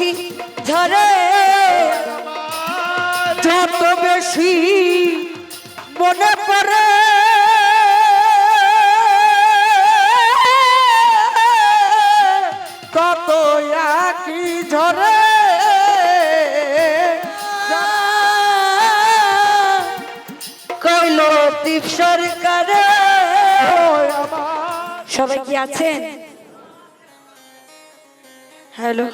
আখি ঝরে। যত বেশি মনে পড়ে। তত আখি ঝরে। কইল দীপ সরকারে। সবাই কি আছেন? হ্যালো।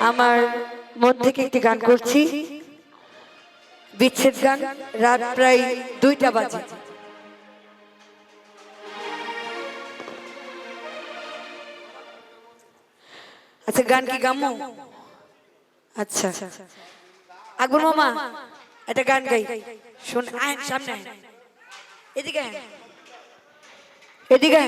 আমার মন থেকে একটি গান করছি। বিচ্ছেদ গান, রাত প্রায় দুইটা বাজে। আচ্ছা গান কি গামো? আচ্ছা। আকবর মামা, একটা গান গাই। শোন, আয় সামনে আয়। এদিকে আয়। এদিকে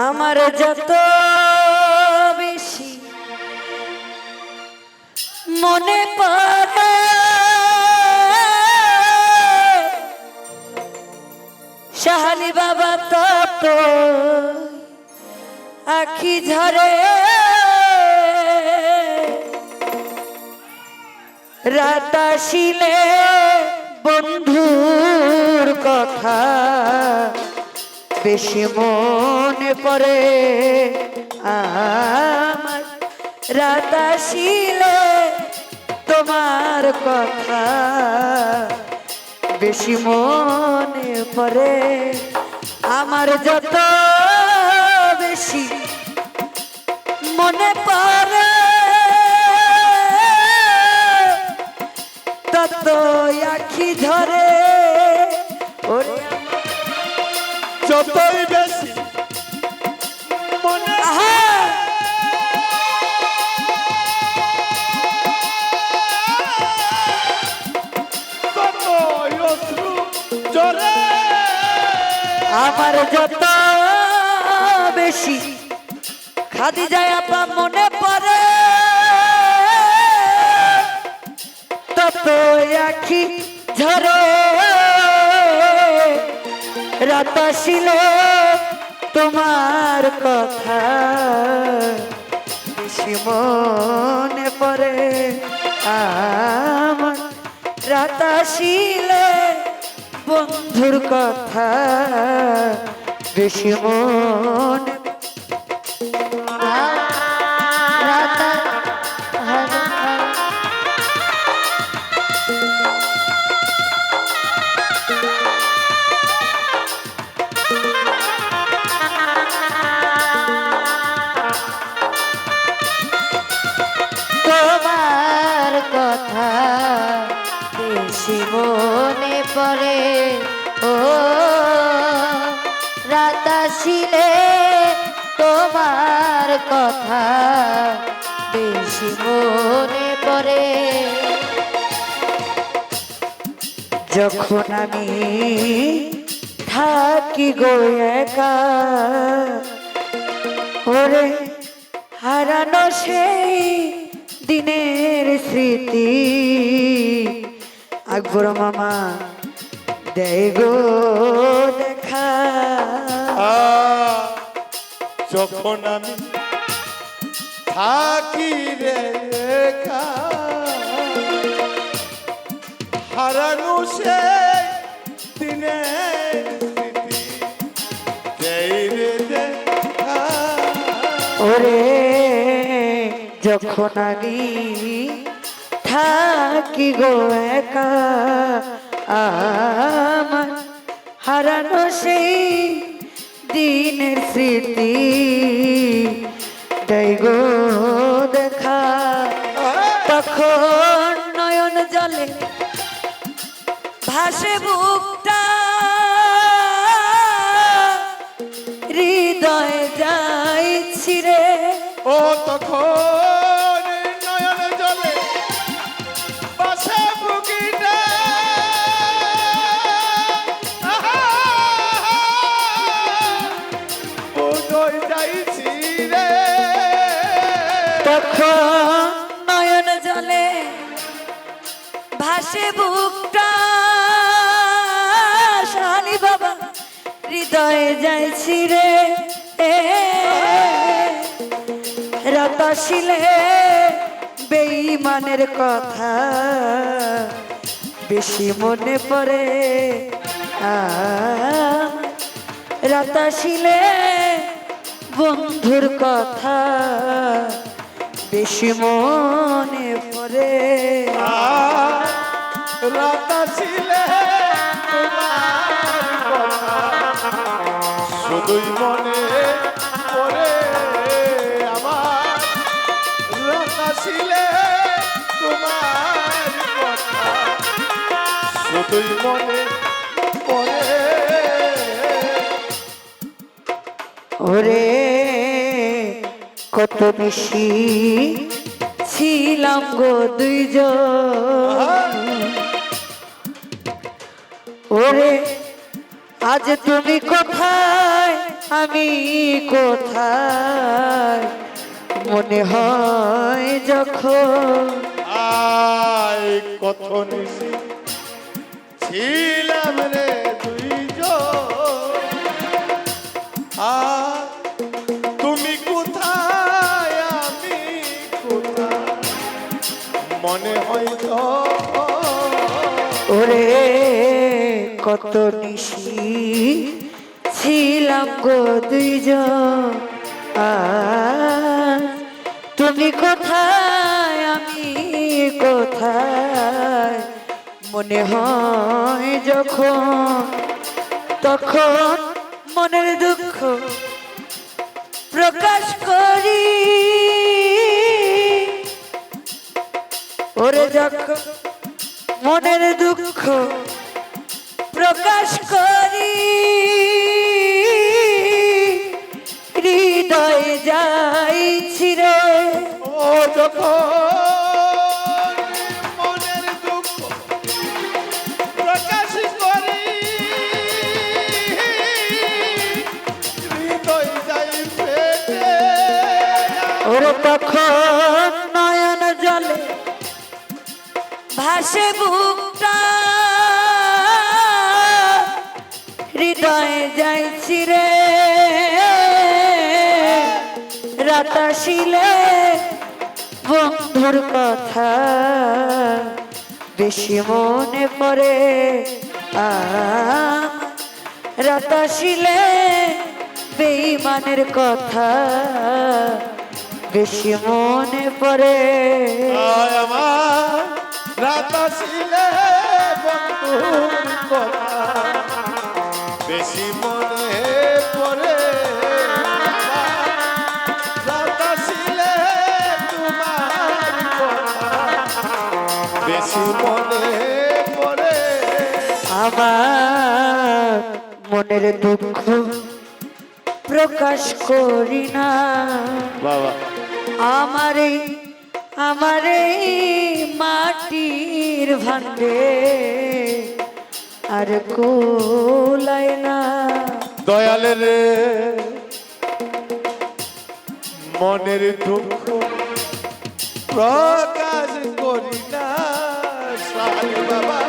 আমার যত বেশি মনে পড়ে শাহালি বাবা তত আখি ঝরে রাত আসিলে বন্ধুর কথা বেশি মনে পড়ে। আমার রাত আসিলে তোমার কথা বেশি মনে পড়ে। আমার যত বেশি মনে পড়ে তত আখি ধরে যতই বেশি মনে আমার যত বেশি খাদি যায় আপা মনে পড়ে। তত আখি ঝরে। রাত আসিল তোমার কথা বেশি মনে পরে আমার। রাত আসিল বন্ধুর কথা বেশি মনে আসিলে তোমার কথা বেশি মনে পড়ে। যখন আমি থাকি গো একা, ওরে হারানো সেই দিনের স্মৃতি, আকবর মামা দেয় গো। যখন আমি থাকি রে হারানো সে দিনে ওরে, যখন আমি থাকি গো একা, আমার হারানো সেই দিনের স্মৃতি। গো দেখা। তখন নয়ন জলে ভাসে বুকটা ভাসে বুকটা বাবা, হৃদয়ে যাইছি রে। রতাশিলে বেঈমানের কথা। বেশি মনে পড়ে রতাশিলে বন্ধুর কথা। বেশি মনে পড়ে রাতা ছিলে তোমার কথা শুধুই মনে পড়ে আমার। রাতা ছিলে তোমার কথা। শুধুই মনে পড়ে। ওরে কত বেশি ছিলাম গো দুইজন। ওরে আজ তুমি কোথায়? আমি কোথায়? মনে হয় যখন আয় কত নিশি ছিলাম রে দুইজন। আর তুমি কোথায়? আমি কোথায়? মনে হয় ওরে কত নিশি ছিলাম গো দুইজন। তুমি কোথায়, আমি কোথায়? মনে হয় যখন, তখন মনের দুঃখ প্রকাশ করি। ওরে যখন মনের দুঃখ প্রকাশ করি। হৃদয় যাইছি রে ও যখন মনের দুঃখ প্রকাশ করি হৃদয় যাই ফেটে ওরে তখন নয়ন জলে ভাসে বুকটা হৃদয়ে যাইছি রে। রাতাশিলে বন্ধুর কথা বেশি মনে পড়ে। রাতাশিলে বেঈমানের কথা বেশি মনে পড়ে। আমার বন্ধুর কথা। বেশি মনে পড়ে। ছিলে তোমার বেশি মনে পড়ে। আমার মনের দুঃখ প্রকাশ করি না। বাবা। আমার এই আমার এই মাটির ভান্ডে আর কোলাই না। দয়ালের রে মনের দুঃখ প্রকাশ করি না। বাবা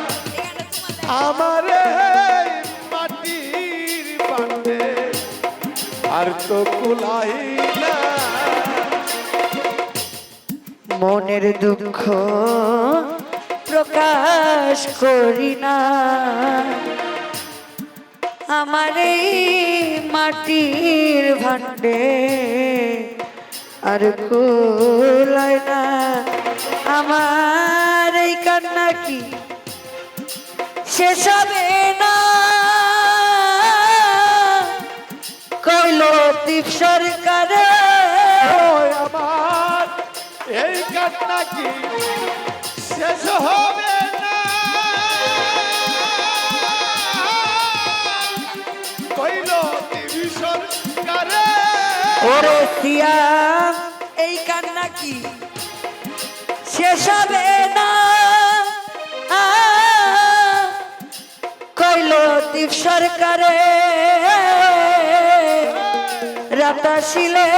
আমার মাটির পান্ডে আর তো কুলাই না। মনের দুঃখ প্রকাশ করি না। আমার এই মাটির ভান্ডে আর কুলায় না। আমার এই কান্না কি? শেষ হবে না। কইল দীপ সরকারে আমার এই কান্না কি? শেষ হবে এই কান্না কি? শেষ হবে না। কইল দীপ সরকারে। রাতাশিলে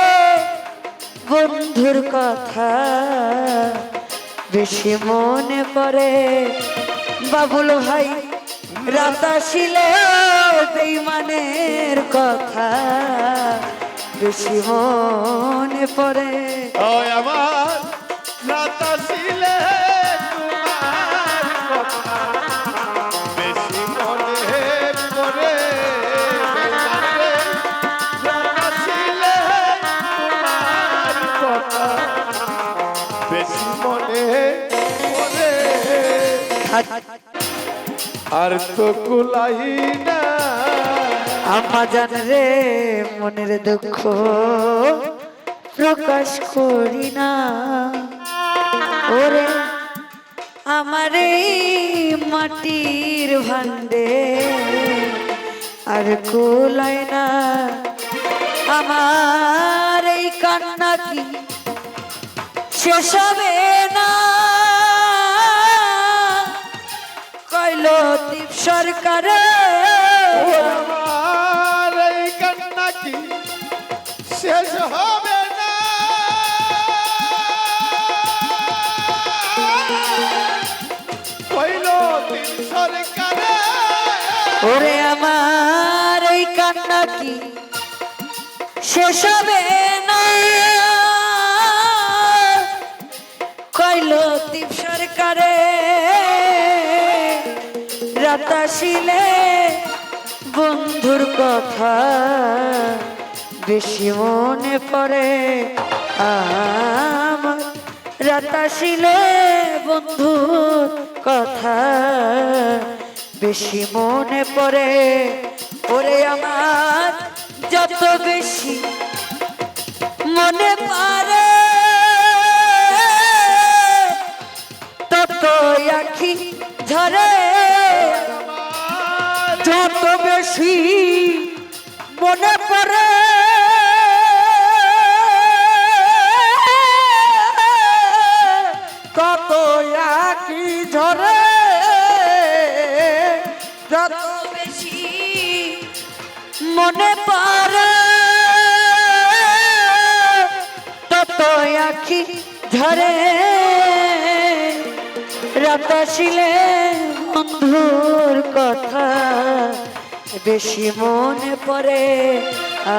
বন্ধুর কথা। বেশি মনে পড়ে। বাবুল ভাই রাত আসিলে বেইমানের কথা। বেশি মনে পড়ে। আমার রাত আর তো কুলাই না আমা জান রে, মনের দুঃখ প্রকাশ করি না। ওরে আমার এই মাটির ভান্ডে আর কুলায় না। আমার এই কান্না কি শেষ হবে না? কইল সরকারে। আমার এই কান্না কি শেষ হবে না? কইল তিন সরকারে। ওরে আমার এই কান্না কি শেষ হবে না? কইল দীপ সরকারে। রাতাশিলে বন্ধুর কথা বেশি মনে পড়ে। আমার রাতাশিলে বন্ধুর কথা বেশি মনে পড়ে। ওরে আমার যত বেশি মনে পারে তত আখি ঝরে। যত বেশি মনে পড়ে। তত আখি ঝরে। যত বেশি মনে পড়ে। তত আখি ঝরে। রাতাশিলে বন্ধুর কথা, বেশি মনে পড়ে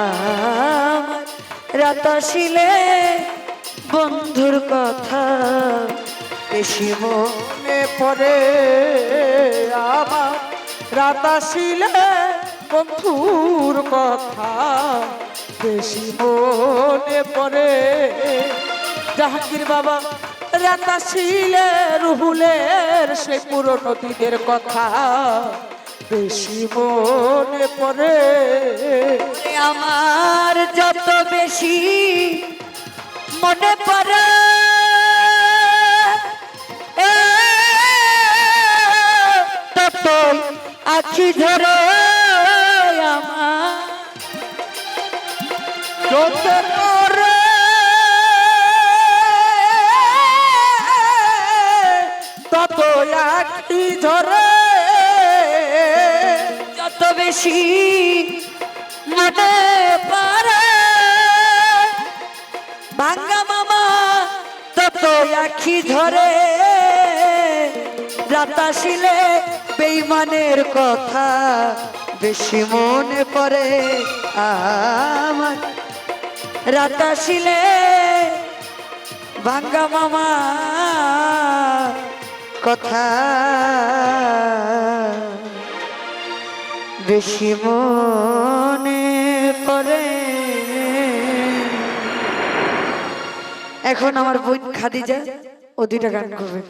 আমার। রাতাশিলে বন্ধুর কথা, বেশি মনে পড়ে আমার। রাতাশিলে বন্ধুর কথা, বেশি মনে পড়ে। জাহাঙ্গীর বাবা রাতাশিলে রুহুলের সেই পুরনো দিনের কথা। বেশি মনে পড়ে আমার যত বেশি মনে পড়ে। তত আখি ধরে আখি ধরে। যত বেশি মনে পারে, ভাঙ্গা মামা তত আখি ধরে। রাতাশিলে বেইমানের কথা বেশি মনে পড়ে আমার। রাতাশিলে ভাঙ্গা মামা কথা। বেশি মনে পড়ে। এখন আমার বোন খাদিজা ও দুইটা গান করবে।